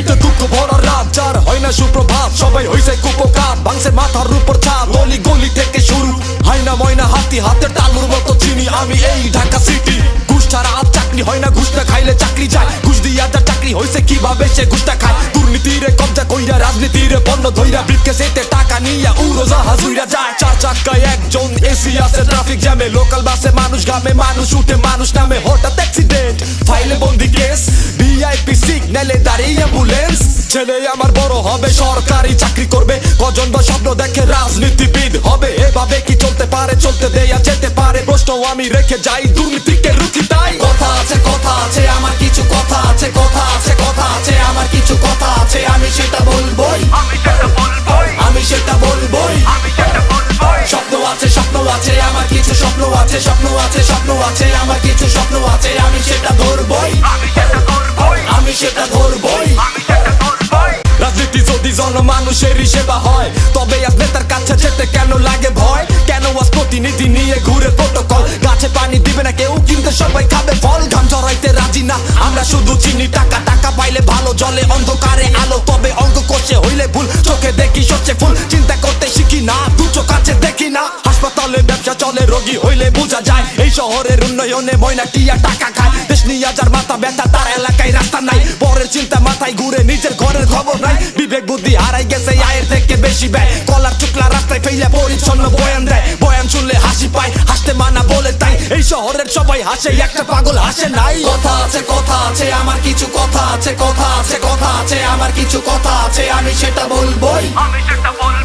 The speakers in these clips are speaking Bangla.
এইটা দুঃখ ভরা রাত, যার হয় না সুপ্রভাত। সবাই হইছে কুপকার বাংসে মাথার উপর ছাদ। অলি গলি থেকে শুরু হাইনা ময়না হাতি হাতে টালুর মতো চিনি। আমি এই ঢাকা সিটি ঘুষ ছাড়া আর চাকরি হয় না, ঘুষটা খাইলে চাকরি যায়। ঘুষ দিয়া যা চাকরি হইছে, কীভাবে সে ঘুষ রাজনীতিরে পণ্য ধইরা বিটকে সেতে টাকা নিয়া উড়ো জাহাজ উইরা যায়। চার চাক্কায় একজন এসি আছে ট্রাফিক জ্যামে লোকাল বাসে মানুষ গামে মানুষ উঠে, মানুষ নামে। হঠাৎ অ্যাক্সিডেন্ট ফাইলে বন্দি কেস ভিআইপি সিগন্যালে দাঁড়িয়ে অ্যাম্বুলেন্স ছেলে আমার বড় হবে, সরকারি চাকরি করবে। কজন বা স্বপ্ন দেখে রাজনীতিবিদ হবে। এভাবে কি চলতে পারে, চলতে দেয়া যেতে পারে। প্রশ্ন আমি রেখে যাই, দুর্নীতিকে রুখি তাই কথা আছে কথা আছে, আমার কিছু কথা আছে, কথা সেটা ধরবই। রাজনীতি যদি জন মানুষেরই সেবা হয়, তবে আজ নেতার কাছে যেতে কেন লাগে ভয়? কেন আজ প্রতিনিধি নিয়ে ঘুরে প্রোটোকল গাছে পানি দিবে না কেউ, কিন্তু সবাই খাবে ফল। ঘাম জড়াইতে রাজি না, আমরা শুধু চিনি টাকা। টাকা পাইলে ভালো, জলে অন্ধকারে আলো। তবে অঙ্ক কষে হইলে ভুল, চোখে দেখি সচ্ছে ফুল। চিন্তা করতে শিখি না আছে দেখি না। হাসপাতালে ব্যবসা চলে, রোগী হইলে বোঝা যায়। এই শহরের উন্নয়নে ময়না টিয়া টাকা খায়। দেশ নিয়ে যার মাথা ব্যথা, তার এলাকায় রাস্তা নাই। পরের চিন্তা মাথায় ঘুরে নিজের ঘরের খবর নাই। বিবেক, বুদ্ধি হারাই গেছে, আয়ের থেকে বেশি ব্যয়। কলার চুকলা রাস্তায় ফেলে পরিচ্ছন্ন বয়ান দেয়। বয়ান শুনলে হাসি পায়, হাসতে মানা বলে তাই। এই শহরের সবাই হাসে, একটা পাগল হাসে নাই। কথা আছে কথা আছে, আমার কিছু কথা আছে কথা আছে কথা আছে, আমার কিছু কথা আছে, আমি সেটা বলবোই। আমি সেটা বলবোই।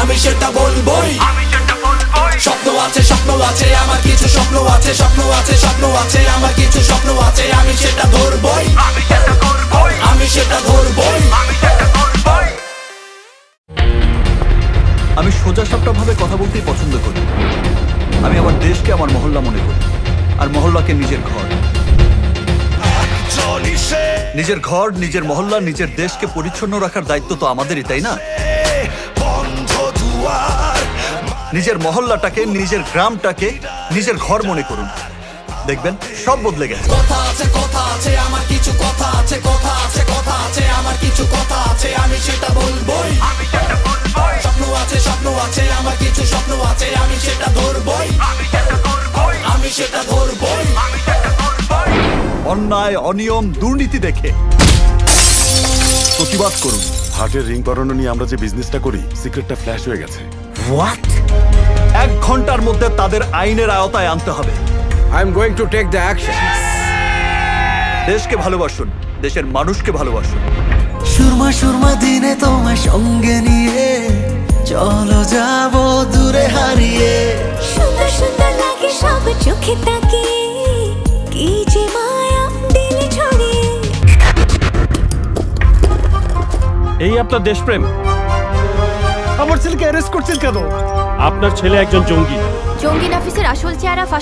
আমি সেটা বলবোই। আমি সেটা বলবোই। স্বপ্ন আছে স্বপ্ন আছে আমার কিছু স্বপ্ন আছে স্বপ্ন আছে স্বপ্ন আছে আমার কিছু স্বপ্ন আছে আমি সেটা ধরবই। আমি সেটা করবোই আমি সেটা ধরবই। আমি সেটা করবোই আমি সোজা সাপটাভাবে কথা বলতেই পছন্দ করি। আমি আমার দেশকে আমার মহল্লা মনে করি আর মহল্লাকে নিজের ঘর। নিজের ঘর নিজের মহল্লা নিজের দেশকে পরিচ্ছন্ন রাখার দায়িত্ব তো আমাদেরই তাই না? নিজের মহল্লাটাকে নিজের গ্রামটাকে নিজের ঘর মনে করুন। দেখবেন সব বদলে গেছে। কথা আছে কথা আছে আমার কিছু কথা আছে কথা আছে কথা আছে আমার কিছু কথা আছে আমি সেটা বলবোই। আমি সেটা বলবোই। স্বপ্ন আছে স্বপ্ন আছে আমার কিছু স্বপ্ন আছে আমি সেটা ধরবই। আমি সেটা করবোই আমি সেটা ধরবই। আমি সেটা করবোই অন্যায় অনিয়ম দুর্নীতি দেখে প্রতিবাদ করুন। হার্টের রিং পরানো নিয়ে আমরা যে বিজনেসটা করি সিক্রেটটা ফ্ল্যাশ হয়ে গেছে। হোয়াট এক ঘণ্টার মধ্যে তাদের আইনের আওতায় আনতে হবে। I am going to take the action দেশকে ভালোবাসুন দেশের মানুষকে ভালোবাসুন। সুরমা সুরমা দিনে তোমার সঙ্গে নিয়ে চলো যাব দূরে হারিয়ে। সুন্দর সুন্দর লাগে সব চোখে তাকিয়ে কি এই আপনার দেশপ্রেম। আমার ছেলেকে অ্যারেস্ট করছেন কেন? আপনার ছেলে একজন জঙ্গি। জঙ্গি নাফিসের আসল চেহারা ফাঁস